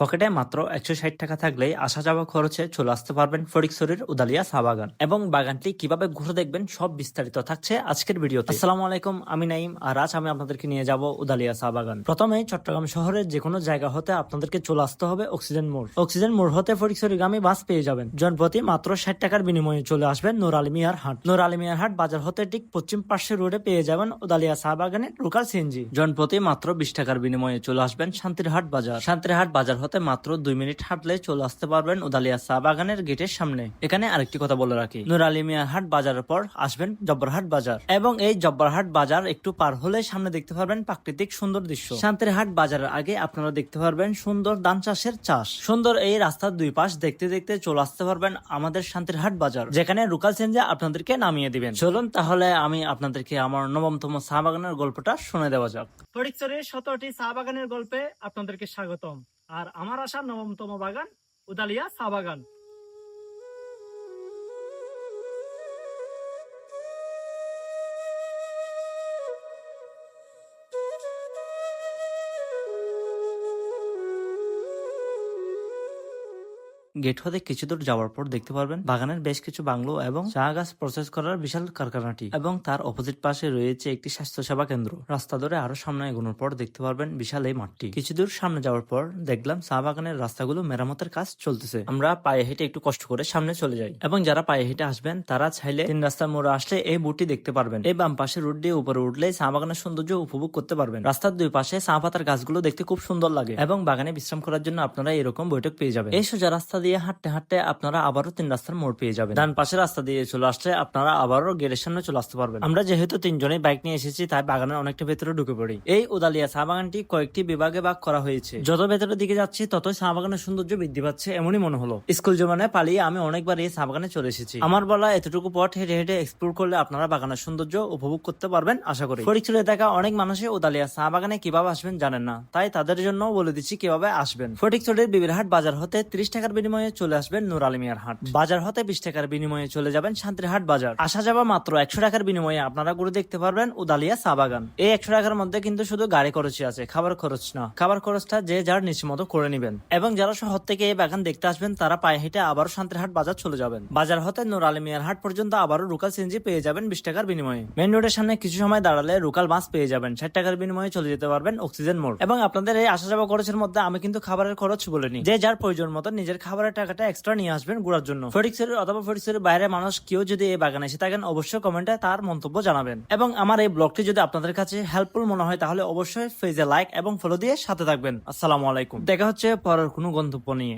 পকেটে মাত্র একশো ষাট টাকা থাকলেই আসা যাওয়া খরচে চলে আসতে পারবেন ফটিকছড়ির উদালিয়া চা বাগান। এবং বাগানটি কীভাবে ঘুরে দেখবেন সব বিস্তারিত থাকছে আজকের ভিডিওতে। আসসালামু আলাইকুম, আমি নাইম আর আজ আমি আপনাদেরকে নিয়ে যাব উদালিয়া চা বাগান। প্রথমে চট্টগ্রাম শহরের যে কোনো জায়গা হতে আপনাদেরকে চলে আসতে হবে অক্সিজেন মোড়। অক্সিজেন মোড় হতে ফটিকছড়িগামী বাস পেয়ে যাবেন। জনপ্রতি মাত্র ষাট টাকার বিনিময়ে চলে আসবেন নূর আলমিয়ার হাট। নূর আলমিয়ার হাট বাজার হতে ঠিক পশ্চিম পার্শ্বে রোডে পেয়ে যাবেন উদালিয়া চা বাগানের লোকাল সিএনজি। জনপ্রতি মাত্র বিশ টাকার বিনিময়ে চলে আসবেন শান্তিরহাট বাজার। শান্তিরহাট বাজার হতে মাত্র দুই মিনিট হাঁটলে চলে আসতে পারবেন উদালিয়া চা বাগানের গেটের সামনে। এখানে আরেকটি কথা বলে রাখি। নূর আলিমিয়া হাট বাজারের পর আসবেন জব্বরহাট বাজার। এবং এই জব্বরহাট বাজার একটু পার হলে সামনে দেখতে পারবেন প্রাকৃতিক সুন্দর দৃশ্য। শান্তির হাট বাজারের আগে আপনারা দেখতে পারবেন সুন্দর ধান চাষের চাষ। সুন্দর এই রাস্তার দুই পাশ দেখতে দেখতে চলে আসতে পারবেন আমাদের শান্তিরহাট বাজার। যেখানে রুকাল সেঞ্জে আপনাদেরকে নামিয়ে দিবেন। চলুন তাহলে আমি আপনাদেরকে আমার নবমতম চা বাগানের গল্পটা শুনে দেওয়া যাক। ফটিকচরের সতেরোটি চা বাগানের গল্পে আপনাদেরকে স্বাগতম। আর আমার আসার নবমতম বাগান উদালিয়া চা বাগান। গেট হতে কিছু দূর যাওয়ার পর দেখতে পারবেন বাগানের বেশ কিছু বাংলো এবং চা গাছ প্রসেস করার বিশাল কারখানাটি এবং তার অপোজিট পাশে রয়েছে একটি স্বাস্থ্য সেবা কেন্দ্র। রাস্তা ধরে আরও সামনে এগোনোর পর দেখতে পারবেন বিশাল এই মাঠটি। কিছু দূর সামনে যাওয়ার পর দেখলাম চা বাগানের রাস্তাগুলো মেরামতের কাজ চলতেছে। আমরা পায়ে হেঁটে একটু কষ্ট করে সামনে চলে যাই এবং যারা পায়ে হেঁটে আসবেন তারা চাইলে তিন রাস্তার মোড়ে আসলে এই বুটটি দেখতে পারবেন। এই বাম পাশে রোড দিয়ে উপরে উঠলে চা বাগানের সৌন্দর্য উপভোগ করতে পারবেন। রাস্তার দুই পাশে চা পাতার গাছগুলো দেখতে খুব সুন্দর লাগে এবং বাগানে বিশ্রাম করার জন্য আপনারা এরকম বৈঠক পেয়ে যাবেন। এই সোজা রাস্তা দিয়ে হাঁটতে হাঁটতে আপনারা আবারও তিন রাস্তার মোড় পেয়ে যাবেন। ডান পাশে রাস্তা দিয়ে চলে আসলে আপনারা আবারও গেটের সামনে চলে আসতে পারবেন। আমরা যেহেতু তিনজনেই বাইক নিয়ে এসেছি, তাই বাগানের অনেকটা ভেতরে ঢুকে পড়ি। এই উদালিয়া চা বাগানটি কয়েকটি বিভাগে ভাগ করা হয়েছে। যত ভেতরের দিকে যাচ্ছি, ততই চা বাগানের সৌন্দর্য বৃদ্ধি পাচ্ছে, এমনই মনে হলো। স্কুল জীবনে পালিয়ে আমি অনেকবার এই চা বাগানে চলে এসেছি। আমার বলা এতটুকু পথ হেঁটে হেঁটে এক্সপ্লোর করলে আপনারা বাগানের সৌন্দর্য উপভোগ করতে পারবেন, আশা করি। ফরিকচুরে দেখা অনেক মানুষই উদালিয়া চা বাগানে কীভাবে আসবেন জানেন না, তাই তাদের জন্য বলে দিচ্ছি কীভাবে আসবেন। ফটিকচুরের বিবিরহাট বাজার হতে ত্রিশ টাকার বিনিময়ে চলে আসবেন নুর আলমিয়ার হাট। বাজার হতে বিশ টাকার বিনিময়ে চলে যাবেন শান্তিরহাট বাজার। আসা যাওয়া মাত্র একশো টাকার বিনিময়ে আপনারা ঘুরে দেখতে পারবেন উদালিয়া চা বাগান। এই একশো টাকার মধ্যে কিন্তু শুধু গাড়ি খরচই আছে খাবার খরচ না। খাবার খরচটা যে যার নিচে মতো করে নেবেন। এবং যারা শহর থেকে এই বাগান দেখতে আসবেন তারা পায়ে হেঁটে আবারও শান্তিরহাট বাজার চলে যাবেন। বাজার হতে নুর আলমিয়ার হাট পর্যন্ত আবারও রুকাল সিএনজি পেয়ে যাবেন বিশ টাকার বিনিময়ে। মেন রোডের সামনে কিছু সময় দাঁড়ালে রুকাল বাস পেয়ে যাবেন। ষাট টাকার বিনিময়ে চলে যেতে পারবেন অক্সিজেন মোড়। এবং আপনাদের এই আসা যাওয়া খরচের মধ্যে আমি কিন্তু খাবারের খরচ বলিনি যে যার প্রয়োজন মতো নিজের খাবারের টাকাটা এক্সট্রা নিয়ে আসবেন ঘোরার জন্য। ফরিক্সের অথবা ফরিক্সের বাইরে মানুষ কেউ যদি এই বাগানে এসে থাকেন, অবশ্যই কমেন্টে তার মন্তব্য জানাবেন। এবং আমার এই ব্লগটি যদি আপনাদের কাছে হেল্পফুল মনে হয়, তাহলে অবশ্যই পেজে লাইক এবং ফলো দিয়ে সাথে থাকবেন। আসসালামু আলাইকুম। দেখা হচ্ছে পরের কোনো গন্তব্য নিয়ে।